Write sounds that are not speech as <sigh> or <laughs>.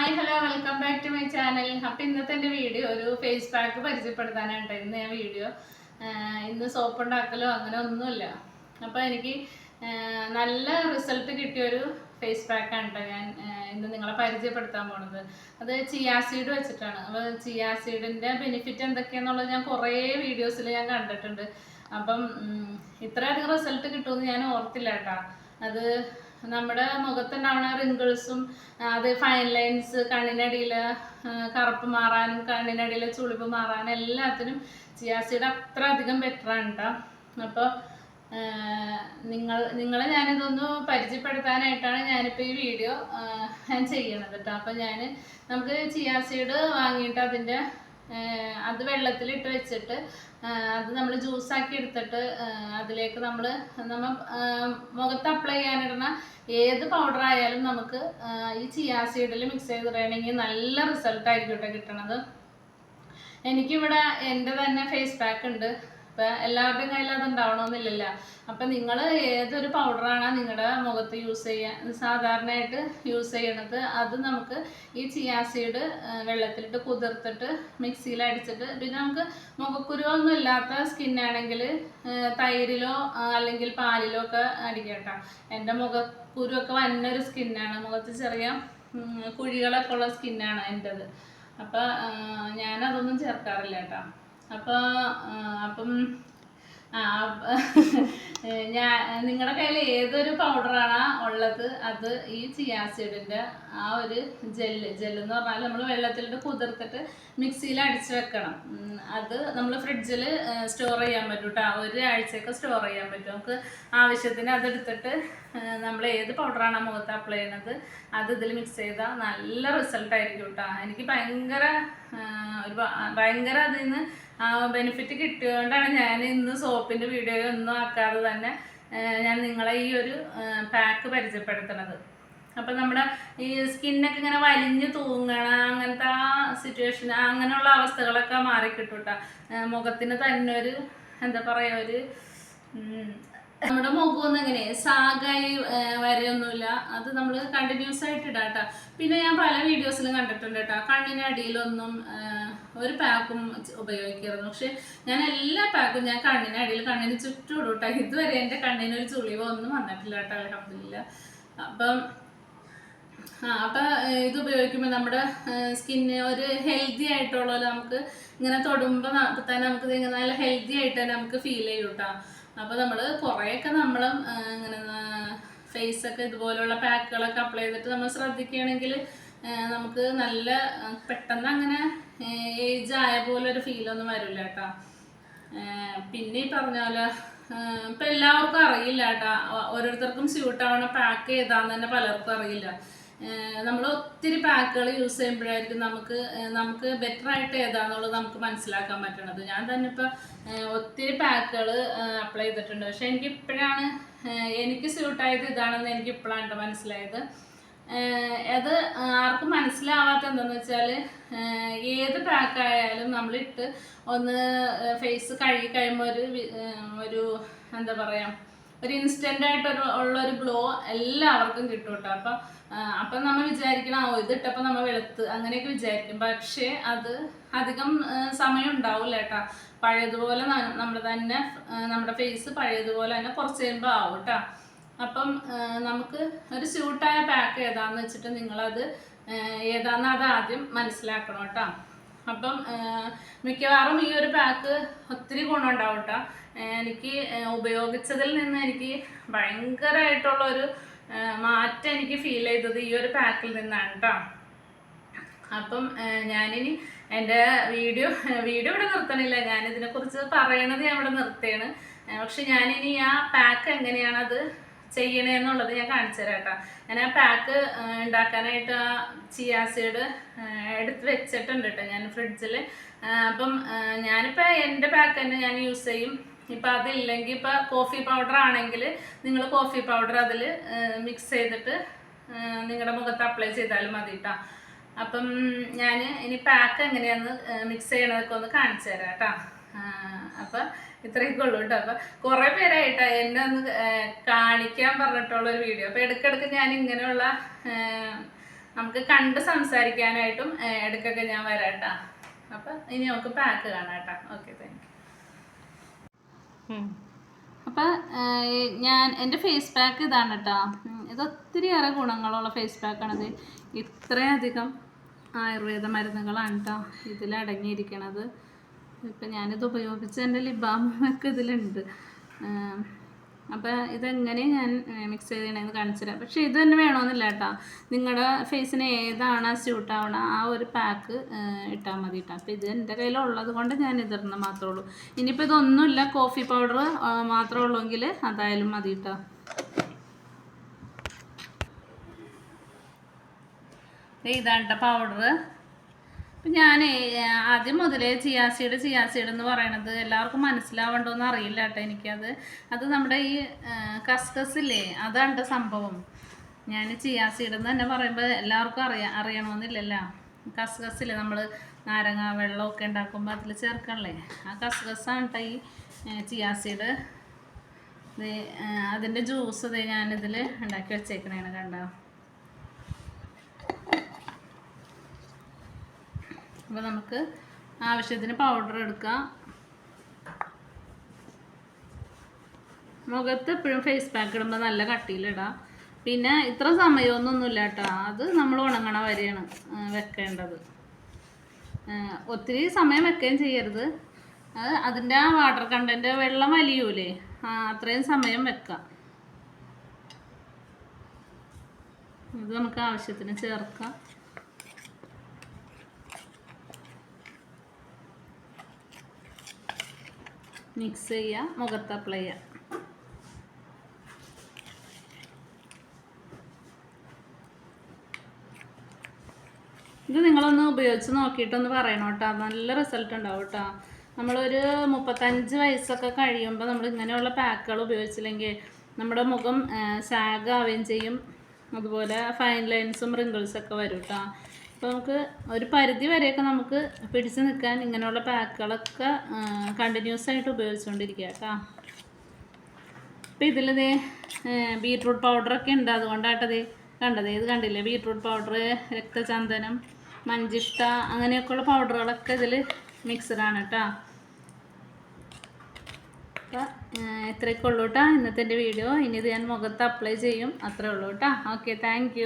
Hi hello welcome back to my channel അപ്പം ഇന്നത്തെ എന്റെ വീഡിയോ ഒരു ഫേസ് പാക്ക് പരിചയപ്പെടുത്താനായിട്ട് ഇന്ന് ഞാൻ വീഡിയോ ഇന്ന് സോപ്പ് ഉണ്ടാക്കലോ അങ്ങനെ ഒന്നുമില്ല. അപ്പോൾ എനിക്ക് നല്ല റിസൾട്ട് കിട്ടിയ ഒരു ഫേസ് പാക്കാണ് കേട്ടോ ഞാൻ ഇന്ന് നിങ്ങളെ പരിചയപ്പെടുത്താൻ പോണത്. അത് ചിയാസീഡ് വെച്ചിട്ടാണ്. അപ്പോൾ ചിയാസീഡിന്റെ ബെനിഫിറ്റ് എന്തൊക്കെയാണെന്നുള്ളത് ഞാൻ കുറേ വീഡിയോസിൽ ഞാൻ കണ്ടിട്ടുണ്ട്. അപ്പം ഇത്രയധികം റിസൾട്ട് കിട്ടുമെന്ന് ഞാൻ ഓർത്തില്ല കേട്ടോ അത് നമ്മുടെ മുഖത്തുണ്ടാവുന്ന റിങ്കിൾസും അത് ഫൈൻ ലൈൻസ് കണ്ണിനടിയിൽ കറുപ്പ് മാറാനും കണ്ണിനടിയിലെ ചുളിവ് മാറാനും എല്ലാത്തിനും ചിയാസിയുടെ അത്ര അധികം ബെറ്റർ ആണ് കേട്ടോ അപ്പോൾ നിങ്ങൾ നിങ്ങളെ ഞാനിതൊന്ന് പരിചയപ്പെടുത്താനായിട്ടാണ് ഞാനിപ്പോൾ ഈ വീഡിയോ ഞാൻ ചെയ്യണത് കേട്ടോ അപ്പോൾ ഞാൻ നമുക്ക് ചിയാസീഡ് വാങ്ങിയിട്ട് അതിന്റെ അത് വെള്ളത്തിലിട്ട് വെച്ചിട്ട് അത് നമ്മൾ ജ്യൂസാക്കി എടുത്തിട്ട് അതിലേക്ക് നമ്മൾ നമ്മൾ മുഖത്ത് അപ്ലൈ ചെയ്യാനിടുന്ന ഏത് പൗഡർ ആയാലും നമുക്ക് ഈ ചിയാ സീഡിൽ മിക്സ് ചെയ്തിടണമെങ്കിൽ നല്ല റിസൾട്ടായിരിക്കും കേട്ടോ കിട്ടണത്. എനിക്കിവിടെ എന്റെ തന്നെ ഫേസ് പാക്ക് ഉണ്ട്. ഇപ്പം എല്ലാവരുടെയും കയ്യിൽ അത് ഉണ്ടാവണമെന്നില്ലല്ലോ അപ്പം നിങ്ങൾ ഏതൊരു പൗഡറാണ് നിങ്ങളുടെ മുഖത്ത് യൂസ് ചെയ്യുക സാധാരണയായിട്ട് യൂസ് ചെയ്യണത് അത് നമുക്ക് ഈ ചിയാസീഡ് വെള്ളത്തിലിട്ട് കുതിർത്തിട്ട് മിക്സിയിൽ അടിച്ചിട്ട് പിന്നെ നമുക്ക് മുഖക്കുരുവൊന്നും ഇല്ലാത്ത സ്കിന്നാണെങ്കിൽ തൈരിലോ അല്ലെങ്കിൽ പാലിലോ ഒക്കെ അടിക്കട്ടോ. എന്റെ മുഖക്കുരുവൊക്കെ വന്നൊരു സ്കിന്നാണ് മുഖത്ത് ചെറിയ കുഴികളൊക്കെ ഉള്ള സ്കിന്നാണ് എന്റെത് അപ്പോൾ ഞാനതൊന്നും ചേർക്കാറില്ല കേട്ടോ. അപ്പോൾ അപ്പം <laughs> ഞാൻ നിങ്ങളുടെ കയ്യിൽ ഏതൊരു പൗഡറാണ് ഉള്ളത് അത് ഈ ചിയാസിഡിന്റെ ആ ഒരു ജെല്ല് എന്ന് പറഞ്ഞാൽ നമ്മൾ വെള്ളത്തിലിട്ട് കുതിർത്തിട്ട് മിക്സിയിൽ അടിച്ച് വെക്കണം. അത് നമ്മൾ ഫ്രിഡ്ജിൽ സ്റ്റോർ ചെയ്യാൻ പറ്റും കേട്ടോ ഒരാഴ്ചയൊക്കെ സ്റ്റോർ ചെയ്യാൻ പറ്റും. നമുക്ക് ആവശ്യത്തിന് അതെടുത്തിട്ട് നമ്മൾ ഏത് പൗഡറാണ് മുഖത്ത് അപ്ലൈ ചെയ്യുന്നത് അത് ഇതിൽ മിക്സ് ചെയ്താൽ നല്ല റിസൾട്ട് ആയിരിക്കും കേട്ടോ എനിക്ക് ഭയങ്കര ഒരു ഭയങ്കര അതിൽ നിന്ന് ബെനിഫിറ്റ് കിട്ടിയതുകൊണ്ടാണ് ഞാൻ ഇന്ന് സോപ്പിന്റെ വീഡിയോ ഒന്നും ആക്കാതെ തന്നെ ഞാൻ നിങ്ങളെ ഈ ഒരു പാക്ക് പരിചയപ്പെടുത്തണത്. അപ്പം നമ്മുടെ ഈ സ്കിന്നൊക്കെ ഇങ്ങനെ വലിഞ്ഞു തൂങ്ങണ അങ്ങനത്തെ ആ സിറ്റുവേഷൻ അങ്ങനെയുള്ള അവസ്ഥകളൊക്കെ മാറിക്കിട്ടുട്ട. കേട്ടോ മുഖത്തിന് തന്നെ ഒരു എന്താ പറയുക ഒരു നമ്മുടെ മുഖമൊന്നും എങ്ങനെ സാഗായി വരെയൊന്നുമില്ല. അത് നമ്മൾ കണ്ടിന്യൂസ് ആയിട്ട് ഇടാം കേട്ടോ പിന്നെ ഞാൻ പല വീഡിയോസിലും കണ്ടിട്ടുണ്ട് കേട്ടോ. കണ്ണിന് അടിയിലൊന്നും ആ, ഒരു പാക്കും ഉപയോഗിക്കരുത് പക്ഷെ ഞാൻ എല്ലാ പാക്കും ഞാൻ കണ്ണിന് അടിയിൽ കണ്ണിന് ചുറ്റും ഇടൂട്ടാ ഇതുവരെ എന്റെ കണ്ണിന് ഒരു ചുളിവോ ഒന്നും വന്നിട്ടില്ല കേട്ടോ അലഹമില്ല അപ്പം ആ അപ്പം ഇത് ഉപയോഗിക്കുമ്പോൾ നമ്മുടെ സ്കിന്ന് ഒരു ഹെൽത്തി ആയിട്ടുള്ള നമുക്ക് ഇങ്ങനെ തൊടുമ്പോൾ തന്നെ നമുക്ക് ഇങ്ങനെ നല്ല ഹെൽത്തി ആയിട്ട് തന്നെ നമുക്ക് ഫീൽ ചെയ്യും കേട്ടോ അപ്പോൾ നമ്മൾ കുറേയൊക്കെ നമ്മൾ ഇങ്ങനെ ഫേസ് ഒക്കെ ഇതുപോലുള്ള പാക്കുകളൊക്കെ അപ്ലൈ ചെയ്തിട്ട് നമ്മൾ ശ്രദ്ധിക്കുകയാണെങ്കിൽ നമുക്ക് നല്ല പെട്ടെന്ന് അങ്ങനെ ഏജ് ആയ പോലെ ഒരു ഫീലൊന്നും വരില്ല കേട്ടാ പിന്നെ ഈ പറഞ്ഞ പോലെ ഇപ്പൊ എല്ലാവർക്കും അറിയില്ല കേട്ടാ ഓരോരുത്തർക്കും സ്യൂട്ട് ആവണ പാക്ക് ഏതാന്ന് തന്നെ പലർക്കും അറിയില്ല. നമ്മൾ ഒത്തിരി പാക്കുകൾ യൂസ് ചെയ്യുമ്പോഴായിരിക്കും നമുക്ക് നമുക്ക് ബെറ്റർ ആയിട്ട് ഏതാന്നുള്ളത് നമുക്ക് മനസ്സിലാക്കാൻ പറ്റണത്. ഞാൻ തന്നെ ഇപ്പൊ ഒത്തിരി പാക്കുകൾ അപ്ലൈ ചെയ്തിട്ടുണ്ട്. പക്ഷെ എനിക്ക് ഇപ്പോഴാണ് എനിക്ക് സ്യൂട്ടായത് ഇതാണെന്ന് എനിക്ക് ഇപ്പോഴാണ് മനസ്സിലായത്. അത് ആർക്കും മനസ്സിലാവാത്ത എന്താണെന്ന് വെച്ചാൽ ഏത് പാക്കായാലും നമ്മളിട്ട് ഒന്ന് ഫേസ് കഴുകി കഴിയുമ്പോൾ ഒരു ഒരു എന്താ പറയുക ഒരു ഇൻസ്റ്റന്റ് ആയിട്ട് ഉള്ളൊരു ഗ്ലോ എല്ലാവർക്കും കിട്ടും കേട്ടോ അപ്പം അപ്പം നമ്മൾ വിചാരിക്കണം ഓ ഇതിട്ടപ്പോൾ നമ്മൾ വെളുത്ത് അങ്ങനെയൊക്കെ വിചാരിക്കും. പക്ഷേ അത് അധികം സമയം ഉണ്ടാവില്ല കേട്ടോ പഴയതുപോലെ നമ്മൾ തന്നെ നമ്മുടെ ഫേസ് പഴയതുപോലെ തന്നെ കുറച്ച് കഴിയുമ്പോൾ ആവും കേട്ടോ അപ്പം നമുക്ക് ഒരു സ്യൂട്ടായ പാക്ക് ഏതാന്ന് വെച്ചിട്ട് നിങ്ങളത് ഏതാന്ന് അത് ആദ്യം മനസ്സിലാക്കണം കേട്ടോ. അപ്പം മിക്കവാറും ഈ ഒരു പാക്ക് ഒത്തിരി ഗുണമുണ്ടാവും കേട്ടോ. എനിക്ക് ഉപയോഗിച്ചതിൽ നിന്ന് എനിക്ക് ഭയങ്കരമായിട്ടുള്ളൊരു മാറ്റം എനിക്ക് ഫീൽ ചെയ്തത് ഈ ഒരു പാക്കിൽ നിന്നാണ് കേട്ടോ. അപ്പം ഞാനിനി എന്റെ വീഡിയോ വീഡിയോ ഇവിടെ നിർത്തണില്ല. ഞാൻ ഇതിനെക്കുറിച്ച് പറയണത് ഞാൻ ഇവിടെ നിർത്തിയാണ് ഏഹ്, പക്ഷെ ഞാനിനി ആ പാക്ക് എങ്ങനെയാണത് ചെയ്യണേന്നുള്ളത് ഞാൻ കാണിച്ചു തരാം കേട്ടോ. ഞാൻ ആ പാക്ക് ഉണ്ടാക്കാനായിട്ട് ആ ചിയാസീഡ് എടുത്ത് വെച്ചിട്ടുണ്ട് കേട്ടോ ഞാൻ ഫ്രിഡ്ജിൽ അപ്പം ഞാനിപ്പോൾ എന്റെ പാക്ക് തന്നെ ഞാൻ യൂസ് ചെയ്യും. ഇപ്പം അതില്ലെങ്കിൽ ഇപ്പം കോഫി പൗഡർ ആണെങ്കിൽ നിങ്ങൾ കോഫി പൗഡർ അതിൽ മിക്സ് ചെയ്തിട്ട് നിങ്ങളുടെ മുഖത്ത് അപ്ലൈ ചെയ്താലും മതി കേട്ടോ. അപ്പം ഞാൻ ഇനി പാക്ക് എങ്ങനെയാണെന്ന് മിക്സ് ചെയ്യണതൊക്കെ ഒന്ന് കാണിച്ചു തരാം കേട്ടോ. അപ്പം ഇത്രയൊക്കെ ഉള്ളൂ കേട്ടോ അപ്പം കുറേ പേരായിട്ട് എന്നെ ഒന്ന് കാണിക്കാൻ പറഞ്ഞിട്ടുള്ള ഒരു വീഡിയോ. അപ്പം ഇടയ്ക്കിടയ്ക്ക് ഞാൻ ഇങ്ങനെയുള്ള നമുക്ക് കണ്ട് സംസാരിക്കാനായിട്ടും ഇടയ്ക്കൊക്കെ ഞാൻ വരാം കേട്ടോ അപ്പം ഇനി നമുക്ക് പാക്ക് കാണാം കേട്ടോ ഓക്കെ താങ്ക് യു അപ്പം ഞാൻ എന്റെ ഫേസ് പാക്ക് ഇതാണ് കേട്ടോ ഇത് ഇത് ഒത്തിരിയേറെ ഗുണങ്ങളുള്ള ഫേസ് പാക്കാണിത് ഇത്രയധികം ആയുർവേദ മരുന്നുകളാണ് കേട്ടോ ഇതിലടങ്ങിയിരിക്കണത്. ഇപ്പം ഞാനിത് ഉപയോഗിച്ച് എന്റെ ലിബാമൊക്കെ ഇതിലുണ്ട്. അപ്പോൾ ഇതെങ്ങനെ ഞാൻ മിക്സ് ചെയ്യണമെന്ന് കാണിച്ചു തരാം പക്ഷേ ഇത് തന്നെ വേണമെന്നില്ല കേട്ടോ. നിങ്ങളുടെ ഫേസിന് ഏതാണ് സ്യൂട്ട് ആവണ ആ ഒരു പാക്ക് ഇട്ടാൽ മതി കേട്ടോ. അപ്പോൾ ഇത് എന്റെ കയ്യിലുള്ളത് കൊണ്ട് ഞാൻ ഇതിടുന്ന മാത്രമേ ഉള്ളൂ ഇനിയിപ്പോൾ ഇതൊന്നുമില്ല കോഫി പൗഡർ മാത്രമേ ഉള്ളൂവെങ്കിൽ അതായാലും മതി കേട്ടോ. ഇതാണ് കേട്ടോ പൗഡർ അപ്പം ഞാൻ ആദ്യം മുതലേ ചിയാസീഡ് ചിയാസീഡ് എന്ന് പറയണത് എല്ലാവർക്കും മനസ്സിലാവണ്ടോന്ന് അറിയില്ല കേട്ടോ എനിക്കത്. അത് നമ്മുടെ ഈ കസ്കസ് കസ്കസില്ലേ അതാണ് സംഭവം. ഞാൻ ചിയാസീഡ് എന്ന് തന്നെ പറയുമ്പോൾ എല്ലാവർക്കും അറിയാം അറിയണമെന്നില്ലല്ലോ കസ്കസില്ലേ നമ്മൾ നാരങ്ങ വെള്ളമൊക്കെ ഉണ്ടാക്കുമ്പോൾ അതിൽ ചേർക്കണല്ലേ? ആ കസ്കസാണ് കേട്ടോ ഈ ചിയാസീഡ്. അതിന്റെ ജ്യൂസ് ഇതേ ഞാനിതിൽ ഉണ്ടാക്കി വെച്ചേക്കണേണ് കണ്ടോ? അപ്പോൾ നമുക്ക് ആവശ്യത്തിന് പൗഡർ എടുക്കാം. മുഖത്ത് എപ്പോഴും ഫേസ് പാക്ക് ഇടുമ്പോൾ നല്ല കട്ടിയിലിടാം പിന്നെ ഇത്ര സമയമൊന്നുമില്ല കേട്ടോ. അത് നമ്മൾ ഉണങ്ങണ വരെയാണ് വെക്കേണ്ടത്. ഒത്തിരി സമയം വെക്കുകയും ചെയ്യരുത്. അത് അതിന്റെ ആ വാട്ടർ കണ്ടന്റ് വെള്ളം വലിയൂലേ. അത്രയും സമയം വെക്കാം. ഇത് നമുക്ക് ആവശ്യത്തിന് ചേർക്കാം. മിക്സ് ചെയ്യുക മുഖത്ത് അപ്ലൈ ചെയ്യുക. ഇത് നിങ്ങളൊന്ന് ഉപയോഗിച്ച് നോക്കിയിട്ടൊന്ന് പറയണം കേട്ടോ. നല്ല റിസൾട്ട് ഉണ്ടാവും കേട്ടോ. നമ്മളൊരു മുപ്പത്തഞ്ച് വയസ്സൊക്കെ കഴിയുമ്പോൾ നമ്മൾ ഇങ്ങനെയുള്ള പാക്കുകൾ ഉപയോഗിച്ചില്ലെങ്കിൽ നമ്മുടെ മുഖം സാഗ് ആവുകയും ചെയ്യും. അതുപോലെ ഫൈൻ ലൈൻസും റിങ്കിൾസൊക്കെ വരും കേട്ടോ. അപ്പോൾ നമുക്ക് ഒരു പരിധി വരെയൊക്കെ നമുക്ക് പിടിച്ച് നിൽക്കാൻ ഇങ്ങനെയുള്ള പാക്കുകളൊക്കെ കണ്ടിന്യൂസ് ആയിട്ട് ഉപയോഗിച്ചുകൊണ്ടിരിക്കുക കേട്ടോ. അപ്പോൾ ഇതിലിത് ബീട്രൂട്ട് പൗഡറൊക്കെ ഉണ്ട്. അതുകൊണ്ടാട്ടത് കണ്ടത്. ഇത് കണ്ടില്ലേ? ബീട്രൂട്ട് പൗഡർ രക്തചന്ദനം മഞ്ചിഷ്ട അങ്ങനെയൊക്കെയുള്ള പൗഡറുകളൊക്കെ ഇതിൽ മിക്സഡാണ് കേട്ടോ. അപ്പോൾ ഇത്രയൊക്കെ ഉള്ളൂ കേട്ടോ ഇന്നത്തെ വീഡിയോ ഇനി ഇത് ഞാൻ മുഖത്ത് അപ്ലൈ ചെയ്യും. അത്രേ ഉള്ളൂ കേട്ടോ. Okay thank